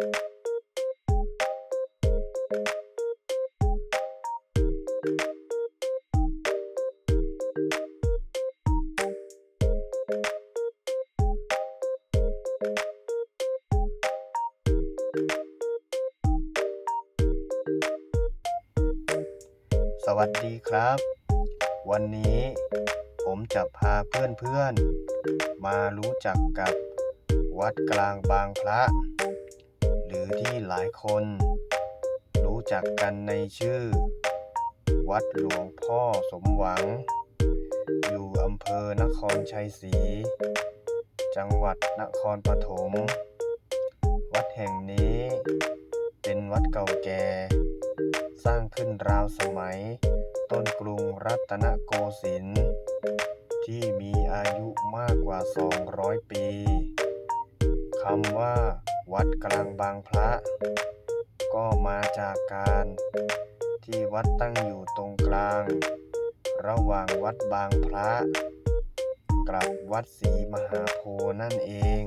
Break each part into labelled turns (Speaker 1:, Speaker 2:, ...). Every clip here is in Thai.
Speaker 1: สวัสดีครับ วันนี้ผมจะพาเพื่อนๆ มารู้จักกับวัดกลางบางพระ หรือที่หลายคน รู้จักกันในชื่อ วัดหลวงพ่อสมหวัง อยู่อำเภอนครชัยศรี จังหวัดนครปฐม วัดแห่งนี้เป็นวัดเก่าแก่ สร้างขึ้นราวสมัย ต้นกรุงรัตนโกสินทร์ที่มีอายุมากกว่า 200 ปีคำว่า วัดกลางบางพระ ก็มาจากการที่วัดตั้งอยู่ตรงกลาง ระหว่างวัดบางพระ กับวัดศรีมหาโพนั่นเอง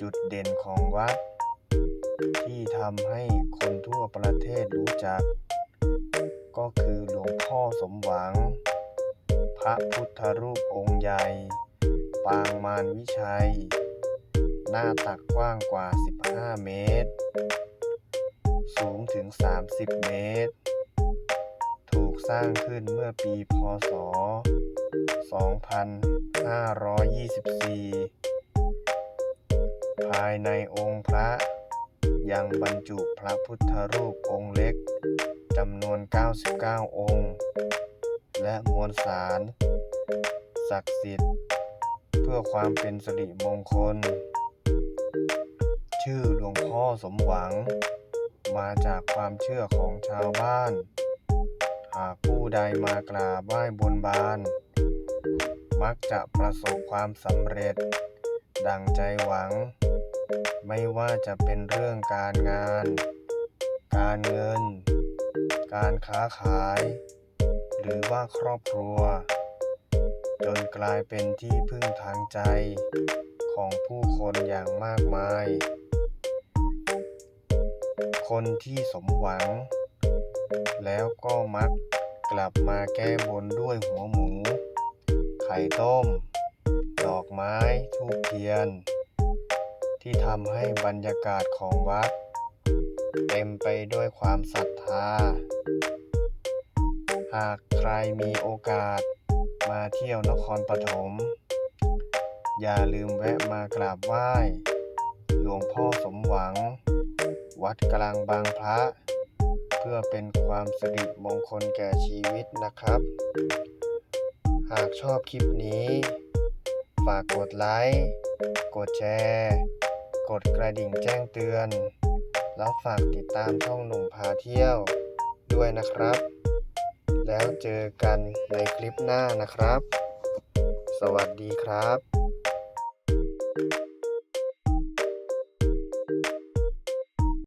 Speaker 1: จุดเด่นของวัด ที่ทำให้คนทั่วประเทศรู้จัก ก็คือหลวงพ่อสมหวัง พระพุทธรูปองค์ใหญ่ ปางมารวิชัย หน้าตักกว้างกว่า 15 เมตร สูงถึง 30 เมตร ถูกสร้างขึ้นเมื่อปีพศ 2524 ภายในองค์พระยังบรรจุพระพุทธรูปองค์เล็กจำนวน 99 องค์ และมวลสาร ศักดิ์สิทธิ์ เพื่อความเป็นสิริมงคล ชื่อหลวงพ่อสมหวัง มาจากความเชื่อของชาวบ้าน หากผู้ใดมากราบไหว้บนบาน มักจะประสบความสำเร็จ ดังใจหวัง ไม่ว่าจะเป็นเรื่องการงาน การเงิน การค้าขาย หรือว่าครอบครัว จนกลายเป็นที่พึ่งทางใจของผู้คนอย่างมากมาย คนที่สมหวัง แล้วก็มักกลับมาแก้บนด้วยหัวหมู ไข่ต้ม ดอกไม้ทูบเทียน ที่ทำให้บรรยากาศของวัด เต็มไปด้วยความศรัทธา หากใครมีโอกาสมาเที่ยวนครปฐม อย่าลืมแวะมากราบไหว้ วัดกลางบางพระ เพื่อเป็นความสิริมงคลแก่ชีวิตนะครับ หากชอบคลิปนี้ ฝากกดไลค์ กดแชร์ กดกระดิ่งแจ้งเตือน แล้วฝากติดตามช่องหนุ่มพาเที่ยวด้วยนะครับ แล้วเจอกันในคลิปหน้านะครับ สวัสดีครับ